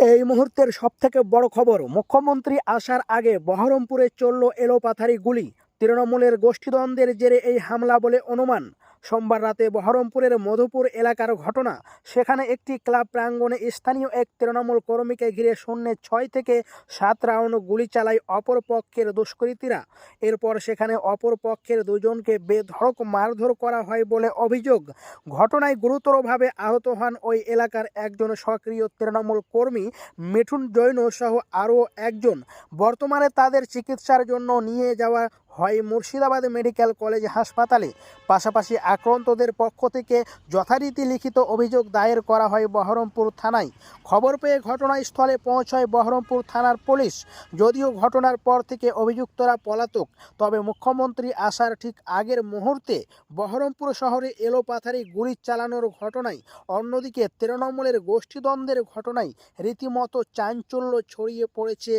এই মুহূর্তের সবথেকে বড় খবর, মুখ্যমন্ত্রী আসার আগে বহরমপুরে চলল এলোপাথারি গুলি। তৃণমূলের গোষ্ঠীদ্বন্দ্বের জেরে এই হামলা বলে অনুমান। সোমবার রাতে বহরমপুরের মধুপুর এলাকার ঘটনা। সেখানে একটি ক্লাব প্রাঙ্গণে স্থানীয় এক তৃণমূল কর্মীকে ঘিরে শূন্যে ছয় থেকে সাত রাউন্ড গুলি চালায় অপর পক্ষের দুষ্কৃতীরা। এরপর সেখানে অপর পক্ষের দুজনকে বেধড়ক মারধর করা হয় বলে অভিযোগ। ঘটনায় গুরুতরভাবে আহত হন ওই এলাকার একজন সক্রিয় তৃণমূল কর্মী মিঠুন জৈন সহ আরও একজন। বর্তমানে তাদের চিকিৎসার জন্য নিয়ে যাওয়া হয় মুর্শিদাবাদ মেডিকেল কলেজ হাসপাতালে। পাশাপাশি আক্রান্তদের পক্ষ থেকে যথারীতি লিখিত অভিযোগ দায়ের করা হয় বহরমপুর থানায়। খবর পেয়ে ঘটনাস্থলে পৌঁছয় বহরমপুর থানার পুলিশ। যদিও ঘটনার পর থেকে অভিযুক্তরা পলাতক, তবে মুখ্যমন্ত্রী আসার ঠিক আগের মুহূর্তে বহরমপুর শহরে এলোপাথারি গুলি চালানোর ঘটনায়, অন্যদিকে তৃণমূলের গোষ্ঠীদ্বন্দ্বের ঘটনায় রীতিমতো চাঞ্চল্য ছড়িয়ে পড়েছে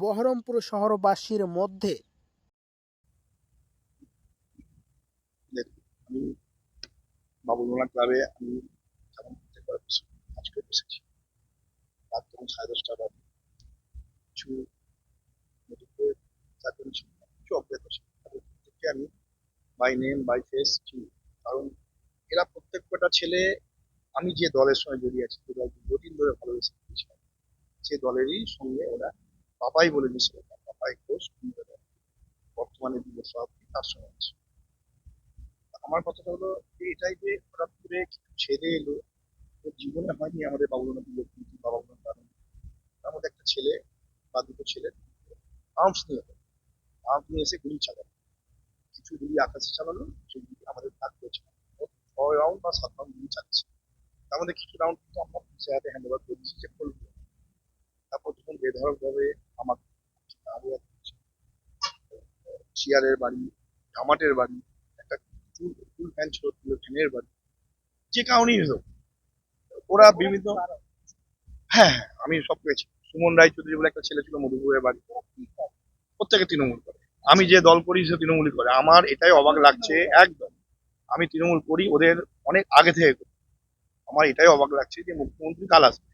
বহরমপুর শহরবাসীর মধ্যে আমি বাবুলমোনা ক্লাবে আমি করতে করে বসেছি, রাত তখন সাড়ে দশটা বাজে। কিছু নদীতে চারজন ছিল কিছু অজ্ঞাত ছিল। প্রত্যেককে আমি বাই নেম বাই ফেস চিনি। কারণ এরা প্রত্যেক কটা ছেলে, আমি যে দলের সঙ্গে জড়িয়ে আছি, যে দল দীর্ঘদিন ধরে ভালোবেসে গিয়েছিলাম সে দলেরই সঙ্গে ওরা পাপাই বলে দিয়েছিল ঘোষ কুমিল্লা বর্তমানে যুব সভাপতি, তার সঙ্গে আছে। আমার কথাটা হলো এটাই যে হঠাৎ করে ছেলে এলো জীবনে হয়নি আমাদের বাবুলনা বিলক্ষী বা বাবুলনা কারণ তার মধ্যে একটা ছেলে বা দুটো ছেলে আর্মস নিয়ে এলো আর্মস নিয়ে এসে গুলি চালালো। কিছু গুলি আকাশে চালালো, কিছু গুলি আমাদের ভাগ করে চালালো। ছয় রাউন্ড বা সাত রাউন্ড গুলি চালাচ্ছে। তার মধ্যে কিছু রাউন্ড কিন্তু আমরা পুলিশের হাতে হ্যান্ড ওভার করে দিচ্ছি যে করব তারপর যখন বেধড়ক ভাবে আমার চেয়ারের বাড়ি, জামাটের বাড়ি ফুল ফ্যান ছিল ফ্যানের বাড়ি। যে কারণেই হোক ওরা বিভিন্ন হ্যাঁ হ্যাঁ আমি সব পেয়েছি। সুমন রায়চৌধুরী বলে একটা ছেলে ছিল মধুপুরের বাড়ি। প্রত্যেকে তৃণমূল করে। আমি যে দল করি সে তৃণমূলই করে। আমার এটাই অবাক লাগছে একদম। আমি তৃণমূল করি ওদের অনেক আগে থেকে করি। আমার এটাই অবাক লাগছে যে মুখ্যমন্ত্রী কাল আসবে।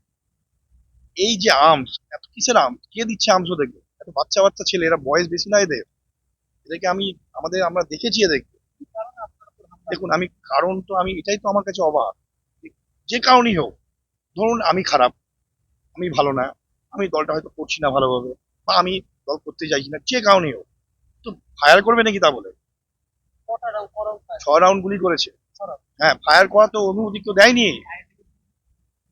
এই যে আর্মস এত কিসের আর্মস? কে দিচ্ছে আর্মস ওদেরকে এত বাচ্চা বাচ্চা ছেলে এরা বয়স বেশি না এদের? এদেরকে আমি আমাদের আমরা দেখেছি এদেরকে। দেখুন আমি কারণ তো আমি এটাই তো আমার কাছে অবাক। যে কারণেই হোক ধরুন আমি খারাপ আমি ভালো না আমি দলটা হয়তো করছি না ভালোভাবে বা আমি দল করতে চাইছি না যে কারণেই হোক তো ফায়ার করবে নাকি তা বলে? ছ রাউন্ড গুলি করেছে। হ্যাঁ ফায়ার করা তো অনুমতি কেউ দেয়নি।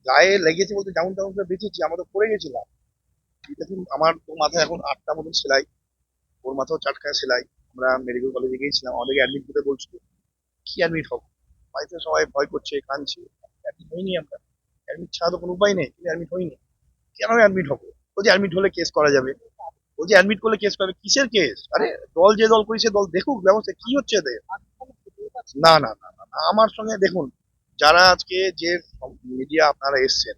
গায়ে লেগেছে বলতে যেমন তেমন করে বেঁচেছি আমরা তো পড়ে গেছিলাম। দেখুন আমার তো মাথায় এখন আটটা মতন সেলাই ওর মাথাও চাটকায় সেলাই। আমরা মেডিকেল কলেজে গিয়েছিলাম আমাদেরকে অ্যাডমিট করতে বলছিল। কি অ্যাডমিট হব? বাড়িতে সবাই ভয় করছে, কাঁদছে। অ্যাডমিট হইনি আমরা। অ্যাডমিট ছাড়া তো কোনো উপায় নেই। কিন্তু অ্যাডমিট হইনি। কেন অ্যাডমিট হব? ও যে অ্যাডমিট হলে কেস করা যাবে। ও যে অ্যাডমিট করলে কেস করবে কিসের কেস আরে, দল যে দল করি সে দল দেখুক, ব্যবস্থা কি হচ্ছে এদের? না না না না আমার সঙ্গে দেখুন, যারা আজকে যে মিডিয়া আপনারা এসছেন,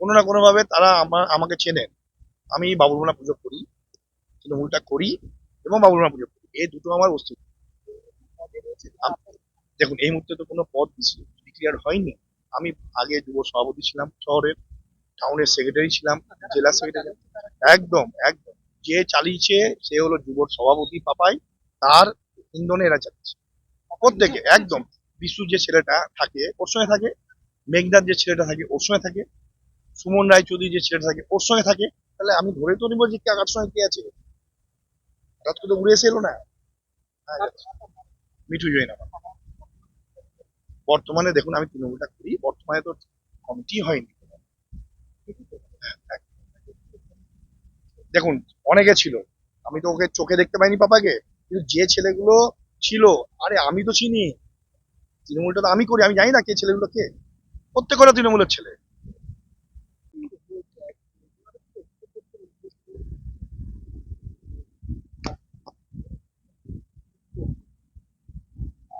কোনো না কোনো ভাবে তারা আমার, আমাকে চেনেন। আমি বাবুলমোনা পুজো করি, তৃণমূলটা করি এবং বাবুলমোনা পুজো করি। এই দুটো আমার অস্তিত্ব। দেখুন এই মুহূর্তে তো কোনো পদ ডিক্লিয়ার হয়নি। আমি আগে যুব সভাপতি ছিলাম শহরের টাউনের সেক্রেটারি ছিলাম জেলা সেক্রেটারি একদম একদম। যে চালিয়েছে সে হলো যুব সভাপতি পাপাই। তার ইন্ধনে এরা চালিয়েছে। প্রত্যেকে একদম। বিশু যে ছেলেটা থাকে ওর সঙ্গে থাকে। মেঘনাথ যে ছেলেটা থাকে ওর সঙ্গে থাকে। সুমন রায়চৌধুরী যে ছেলেটা থাকে ওর সঙ্গে থাকে। তাহলে আমি ধরে তো নিবো যে কার সঙ্গে কে আছে? হঠাৎ করে উড়ে এসে এলো না? হ্যাঁ, মিঠু জৈন আমার। বর্তমানে দেখুন, আমি তৃণমূলটা করি, বর্তমানে তো কমিটি হয়নি। দেখুন, অনেকে ছিল, আমি তো ওকে চোখে দেখতে পাইনি পাপাকে, কিন্তু যে ছেলেগুলো ছিল, আরে আমি তো চিনি, তৃণমূলটা তো আমি করি, আমি জানি না কে ছেলেগুলো কে, প্রত্যেকটা তৃণমূলের ছেলে।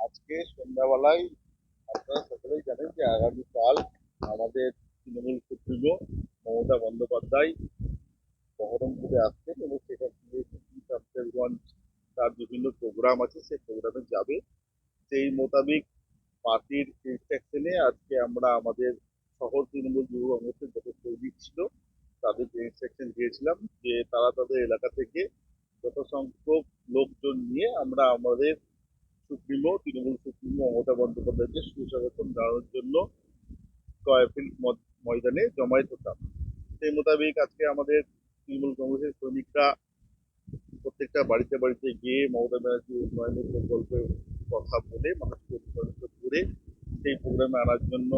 আজকে সন্ধ্যাবেলায় আপনারা সকলেই জানেন যে আগামীকাল আমাদের তৃণমূল সুপ্রিমো মমতা বন্দ্যোপাধ্যায় বহরমপুরে আসছেন এবং সেখান থেকে শামশেরগঞ্জ তার বিভিন্ন প্রোগ্রাম আছে, সেই প্রোগ্রামে যাবে। সেই মোতাবেক পার্টির ইনস্ট্রাকশনে আজকে আমরা আমাদের শহর তৃণমূল যুব কংগ্রেসের যত কর্মী ছিল তাদেরকে ইনস্ট্রাকশন দিয়েছিলাম যে তারা তাদের এলাকা থেকে যত সংখ্যক লোকজন নিয়ে আমরা আমাদের সুপ্রিমো তৃণমূল সুপ্রিমো মমতা বন্দ্যোপাধ্যায়কে সুস্বাগতম জানানোর জন্য কয়ফিল্ড ময়দানে জমায়েত হতাম। সেই মোতাবেক আজকে আমাদের তৃণমূল কংগ্রেসের সৈনিকরা প্রত্যেকটা বাড়িতে বাড়িতে গিয়ে মমতা ব্যানার্জি উন্নয়নের প্রকল্পের কথা বলে, মানুষকে অনুপ্রাণিত করে সেই প্রোগ্রামে আনার জন্য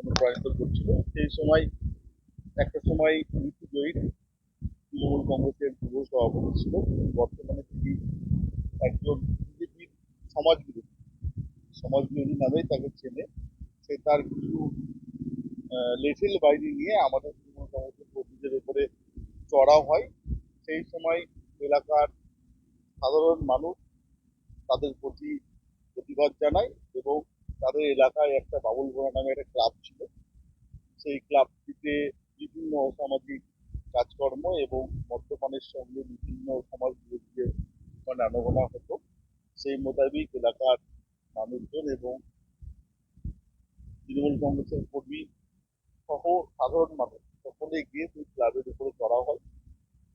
অনুপ্রাণিত করছিল। সেই সময়, একটা সময় ঋতু জয়ীর তৃণমূল কংগ্রেসের যুব সভাপতি ছিল। বর্তমানে তিনি একজন বিজেপির সমাজ বিরোধী নামেই তাকে চেনে, সে তার কিছু লেফেল বাইরে নিয়ে আমাদের তৃণমূল কংগ্রেসের কর্মীদের উপরে চড়াও হয়। সেই সময় এলাকার সাধারণ মানুষ তাদের প্রতি প্রতিবাদ জানায় এবং তাদের এলাকায় একটা বাবুল ঘোড়া নামে একটা ক্লাব ছিল। সেই ক্লাবটিতে বিভিন্ন অসামাজিক কাজকর্ম এবং মদ্যপানের সঙ্গে বিভিন্ন সমাজ বিরোধীদের মানে আনাগোনা হতো সেই মোতাবেক এলাকার মানুষজন এবং তৃণমূল কংগ্রেসের কর্মী সহ সাধারণ মানুষ সকলে গিয়ে সেই ক্লাবের উপরে চড়া হয়।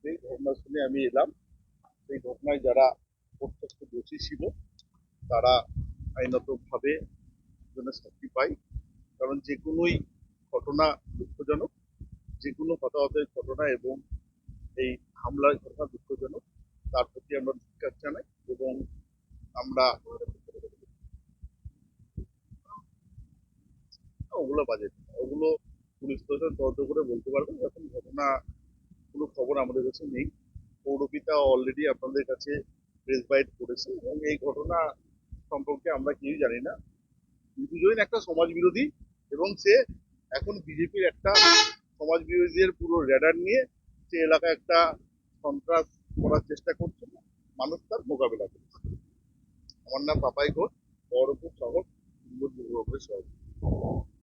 সেই ঘটনা শুনে আমি এলাম। সেই ঘটনায় যারা প্রত্যক্ষ দোষী ছিল, তারা আইনতভাবে জন্য শাস্তি পায়। কারণ যে কোনোই ঘটনা দুঃখজনক, যে কোনো হতাহতের ঘটনা এবং এই হামলার ঘটনা দুঃখজনক, তার প্রতি আমরা ধিক্কার জানাই এবং আমরা ওগুলো বাজে ওগুলো পুলিশ প্রশাসন তদন্ত করে বলতে পারবে এখন ঘটনা কোনো খবর আমাদের কাছে নেই। পৌরপিতা অলরেডি আপনাদের কাছে প্রেস বাইট করেছে এবং এই ঘটনা সম্পর্কে আমরা কেউই জানি না। দুজন একটা সমাজ বিরোধী এবং সে এখন বিজেপির একটা সমাজ বিরোধীদের পুরো র্যাডার নিয়ে সে এলাকায় একটা সন্ত্রাস করার চেষ্টা করছে। মানুষ তার মোকাবিলা করছে। আমার নাম পাপাই ঘোষ বহরমপুর শহর হিন্দু সভাপতি